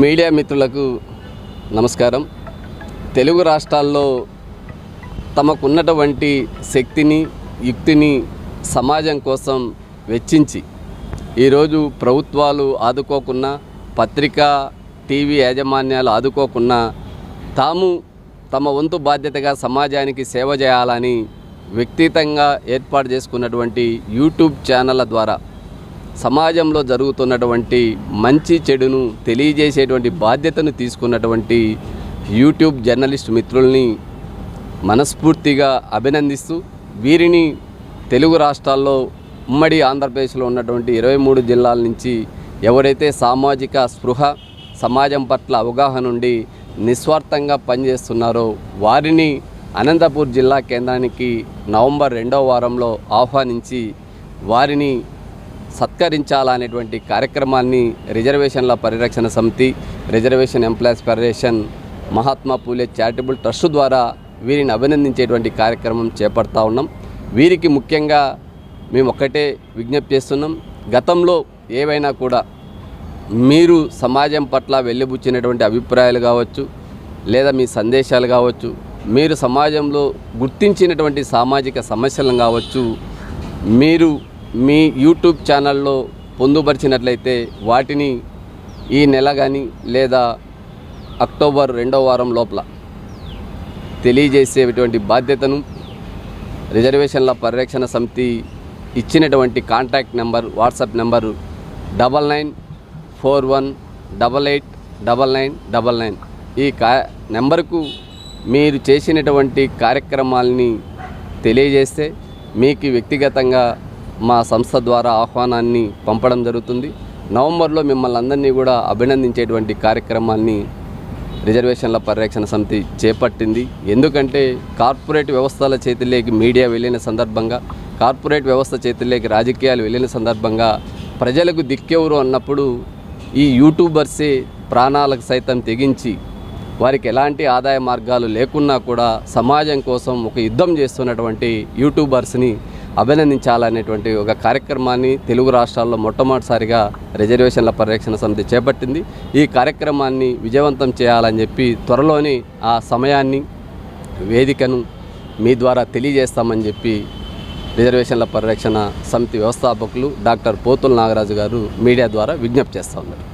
Media మిత్రులకు నమస్కారం. తెలుగు రాష్ట్రాల్లో తమకున్నటువంటి శక్తిని యుక్తిని సమాజం కోసం వెచ్చించి ఈరోజు ప్రభుత్వాలు ఆదుకోకున్నా పత్రికా టీవీ యాజమాన్యాలు ఆదుకోకున్నా తాము తమ వంతు బాధ్యతగా సమాజానికి సేవ చేయాలని వ్యక్తిగతంగా ఏర్పాటు చేసుకున్నటువంటి యూట్యూబ్ ఛానళ్ళ ద్వారా సమాజంలో జరుగుతున్నటువంటి మంచి చెడును తెలియజేసేటువంటి బాధ్యతను తీసుకున్నటువంటి యూట్యూబ్ జర్నలిస్ట్ మిత్రుల్ని మనస్ఫూర్తిగా అభినందిస్తూ వీరిని తెలుగు రాష్ట్రాల్లో ఉమ్మడి ఆంధ్రప్రదేశ్లో ఉన్నటువంటి ఇరవై మూడు జిల్లాల నుంచి ఎవరైతే సామాజిక స్పృహ సమాజం పట్ల అవగాహన ఉండి నిస్వార్థంగా పనిచేస్తున్నారో వారిని అనంతపూర్ జిల్లా కేంద్రానికి నవంబర్ రెండవ వారంలో ఆహ్వానించి వారిని సత్కరించాలనేటువంటి కార్యక్రమాన్ని రిజర్వేషన్ల పరిరక్షణ సమితి reservation employees federation Mahatma Phule charitable trust ద్వారా వీరిని అభినందించేటువంటి కార్యక్రమం చేపడతా ఉన్నాం. వీరికి ముఖ్యంగా మేము ఒక్కటే విజ్ఞప్తి చేస్తున్నాం. గతంలో ఏవైనా కూడా మీరు సమాజం పట్ల వెళ్ళిబుచ్చినటువంటి అభిప్రాయాలు కావచ్చు లేదా మీ సందేశాలు కావచ్చు మీరు సమాజంలో గుర్తించినటువంటి సామాజిక సమస్యలను కావచ్చు మీరు మీ యూట్యూబ్ ఛానల్లో పొందుపరిచినట్లయితే వాటిని ఈ నెల కానీ లేదా అక్టోబర్ రెండవ వారం లోపల తెలియజేసేటువంటి బాధ్యతను రిజర్వేషన్ల పరిరక్షణ సమితి ఇచ్చినటువంటి contact number WhatsApp number double nine four one double eight double nine double nine. ఈ కా నెంబర్కు మీరు చేసినటువంటి కార్యక్రమాలని తెలియజేస్తే మీకు వ్యక్తిగతంగా మా సంస్థ ద్వారా ఆహ్వానాన్ని పంపడం జరుగుతుంది. నవంబర్లో మిమ్మల్ని అందరినీ కూడా అభినందించేటువంటి కార్యక్రమాన్ని రిజర్వేషన్ల పరిరక్షణ సమితి చేపట్టింది. ఎందుకంటే కార్పొరేట్ వ్యవస్థల చేతిలోకి మీడియా వెళ్ళిన సందర్భంగా కార్పొరేట్ వ్యవస్థ చేతిలోకి రాజకీయాలు వెళ్ళిన సందర్భంగా ప్రజలకు దిక్కెవరు అన్నప్పుడు ఈ యూట్యూబర్సే ప్రాణాలకు సైతం తెగించి వారికి ఎలాంటి ఆదాయ మార్గాలు లేకున్నా కూడా సమాజం కోసం ఒక యుద్ధం చేస్తున్నటువంటి యూట్యూబర్స్ని అభినందించాలనేటువంటి ఒక కార్యక్రమాన్ని తెలుగు రాష్ట్రాల్లో మొట్టమొదటిసారిగా రిజర్వేషన్ల పరిరక్షణ సమితి చేపట్టింది. ఈ కార్యక్రమాన్ని విజయవంతం చేయాలని చెప్పి త్వరలోనే ఆ సమయాన్ని వేదికను మీ ద్వారా తెలియజేస్తామని చెప్పి రిజర్వేషన్ల పరిరక్షణ సమితి వ్యవస్థాపకులు డాక్టర్ పోతుల నాగరాజు గారు మీడియా ద్వారా విజ్ఞప్తి చేస్తూ ఉన్నారు.